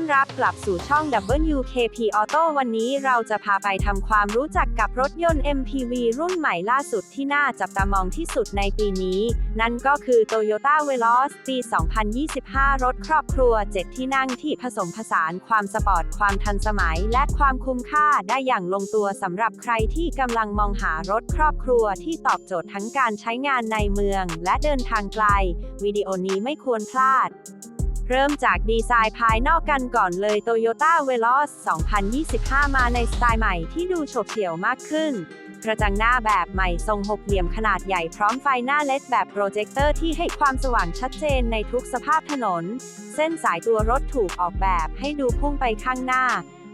ยินดีต้อนรับกลับสู่ช่อง WKP Auto วันนี้เราจะพาไปทำความรู้จักกับรถยนต์ MPV รุ่นใหม่ล่าสุดที่น่าจับตามองที่สุดในปีนี้ นั่นก็คือ Toyota Veloz ปี 2025 รถครอบครัว 7 ที่นั่งที่ผสมผสานความสปอร์ต ความทันสมัย และความคุ้มค่าได้อย่างลงตัวสำหรับใครที่กำลังมองหารถครอบครัวที่ตอบโจทย์ทั้งการใช้งานในเมือง และเดินทางไกล วิดีโอนี้ไม่ควรพลาด เริ่มจากดีไซน์ภายนอกกันก่อนเลย Toyota Veloz 2025 มาในสไตล์ใหม่ที่ดูโฉบเฉี่ยวมากขึ้น กระจังหน้าแบบใหม่ทรงหกเหลี่ยมขนาดใหญ่พร้อมไฟหน้าเลดแบบโปรเจคเตอร์ที่ให้ความสว่างชัดเจนในทุกสภาพถนน เส้นสายตัวรถถูกออกแบบให้ดูพุ่งไปข้างหน้า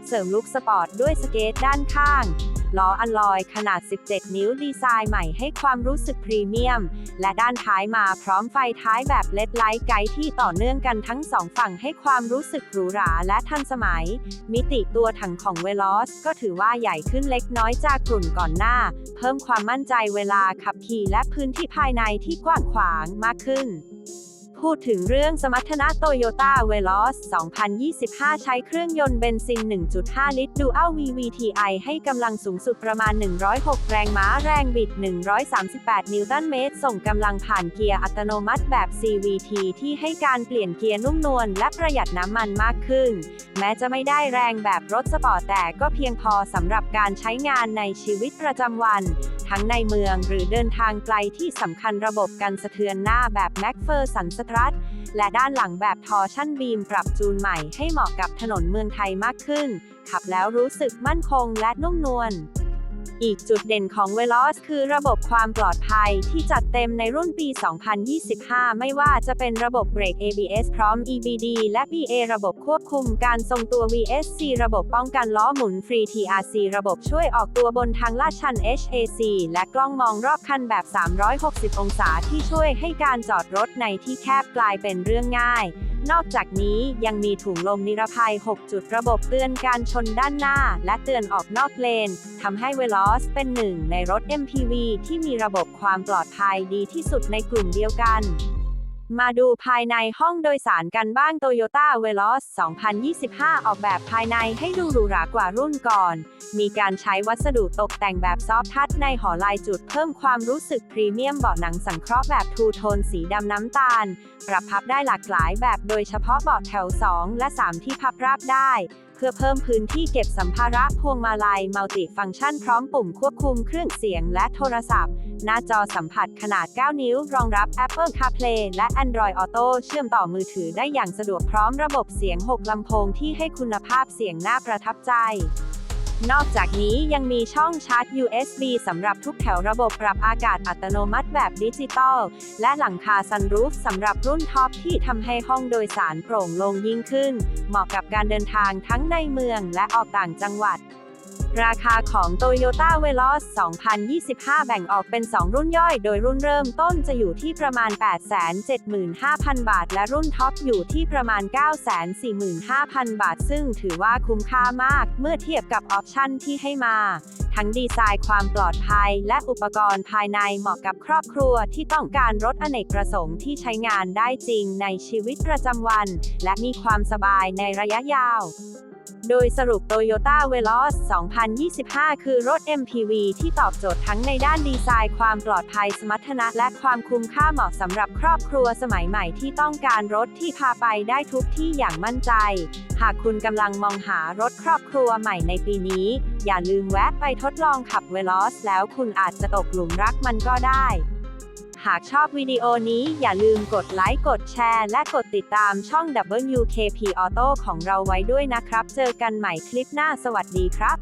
เสริมลุคสปอร์ตด้วยสเกตด้านข้าง ล้ออัลลอยขนาด 17 นิ้วดีไซน์ใหม่ให้ความรู้สึกพรีเมียม และด้านท้ายมาพร้อมไฟท้ายแบบเลดไลท์ไกด์ที่ต่อเนื่องกันทั้งสองฝั่งให้ความรู้สึกหรูหราและทันสมัย มิติตัวถังของเวล o สก็ถือว่าใหญ่ขึ้นเล็กน้อยจากกลุ่นก่อนหน้า เพิ่มความมั่นใจเวลาขับขี่และพื้นที่ภายในที่กว้างขวางมากขึ้น พูดถึงเรื่องสมรรถนะ Toyota Veloz 2025 ใช้เครื่องยนต์เบนซิน 1.5 ลิตร Dual VVTi ให้กำลังสูงสุดประมาณ 106 แรงม้าแรงบิด 138 นิวตันเมตร ส่งกำลังผ่านเกียร์อัตโนมัติแบบ CVT ที่ให้การเปลี่ยนเกียร์นุ่มนวลและประหยัดน้ำมันมากขึ้น แม้จะไม่ได้แรงแบบรถสปอร์ตแต่ก็เพียงพอสำหรับการใช้งานในชีวิตประจำวัน ทั้งในเมืองหรือเดินทางไกลที่สำคัญระบบกันสะเทือนหน้าแบบแม็กเฟอร์สันสตรัสและด้านหลังแบบทอร์ชั่นบีมปรับจูนใหม่ให้เหมาะกับถนนเมืองไทยมากขึ้น ขับแล้วรู้สึกมั่นคงและนุ่มนวล อีกจุดเด่นของ Veloz คือระบบความปลอดภัยที่จัดเต็มในรุ่นปี 2025 ไม่ว่าจะเป็นระบบเบรก ABS พร้อม EBD และ BA ระบบควบคุมการทรงตัว VSC ระบบป้องกันล้อหมุนฟรี TRC ระบบช่วยออกตัวบนทางลาดชัน HAC และกล้องมองรอบคันแบบ 360 องศาที่ช่วยให้การจอดรถในที่แคบกลายเป็นเรื่องง่าย นอกจากนี้ยังมีถุงลมนิรภัย 6 จุดระบบเตือนการชนด้านหน้า และเตือนออกนอกเลนทำให้เวลอสเป็นหนึ่งในรถ MPV ที่มีระบบความปลอดภัยดีที่สุดในกลุ่มเดียวกัน มาดูภายในห้องโดยสารกันบ้าง Toyota Veloz 2025 ออกแบบภายในให้ดูหรูหรากว่ารุ่นก่อน มีการใช้วัสดุตกแต่งแบบซอฟทัชในหอลายจุดเพิ่มความรู้สึกพรีเมียมเบาะหนังสังเคราะห์แบบทูโทนสีดำน้ำตาล ปรับพับได้หลากหลายแบบโดยเฉพาะเบาะแถว 2 และ 3 ที่พับราบได้ เพื่อเพิ่มพื้นที่เก็บสัมภาระพวงมาลัยมัลติฟังก์ชันพร้อมปุ่มควบคุมเครื่องเสียงและโทรศัพท์ หน้าจอสัมผัสขนาด 9 นิ้ว รองรับ Apple CarPlay และ Android Auto เชื่อมต่อมือถือได้อย่างสะดวกพร้อมระบบเสียง 6 ลำโพงที่ให้คุณภาพเสียงน่าประทับใจ นอกจากนี้ยังมีช่องชาร์จ USB สำหรับทุกแถวระบบปรับอากาศอัตโนมัติแบบดิจิตอล และหลังคาซันรูฟสำหรับรุ่นท็อปที่ทำให้ห้องโดยสารโปร่งโลงยิ่งขึ้น เหมาะกับการเดินทางทั้งในเมืองและออกต่างจังหวัด ราคาของ Toyota Veloz 2025 แบ่งออกเป็น 2 รุ่นย่อย โดยรุ่นเริ่มต้นจะอยู่ที่ประมาณ 875,000 บาท และรุ่นท็อปอยู่ที่ประมาณ 945,000 บาท ซึ่งถือว่าคุ้มค่ามาก เมื่อเทียบกับออปชั่นที่ให้มา ทั้งดีไซน์ความปลอดภัย และอุปกรณ์ภายในเหมาะกับครอบครัวที่ต้องการรถอเนกประสงค์ที่ใช้งานได้จริงในชีวิตประจำวัน และมีความสบายในระยะยาว โดยสรุป Toyota Veloz 2025 คือรถ MPV ที่ตอบโจทย์ทั้งในด้านดีไซน์ความปลอดภัยสมรรถนะ และความคุ้มค่าเหมาะสำหรับครอบครัวสมัยใหม่ที่ต้องการรถที่พาไปได้ทุกที่อย่างมั่นใจ หากคุณกำลังมองหารถครอบครัวใหม่ในปีนี้ อย่าลืมแวะไปทดลองขับ Veloz แล้วคุณอาจจะตกหลุมรักมันก็ได้ หากชอบวิดีโอนี้อย่าลืมกดไลค์กดแชร์ และกดติดตามช่อง WKP Auto ของเราไว้ด้วยนะครับ เจอกันใหม่คลิปหน้าสวัสดีครับ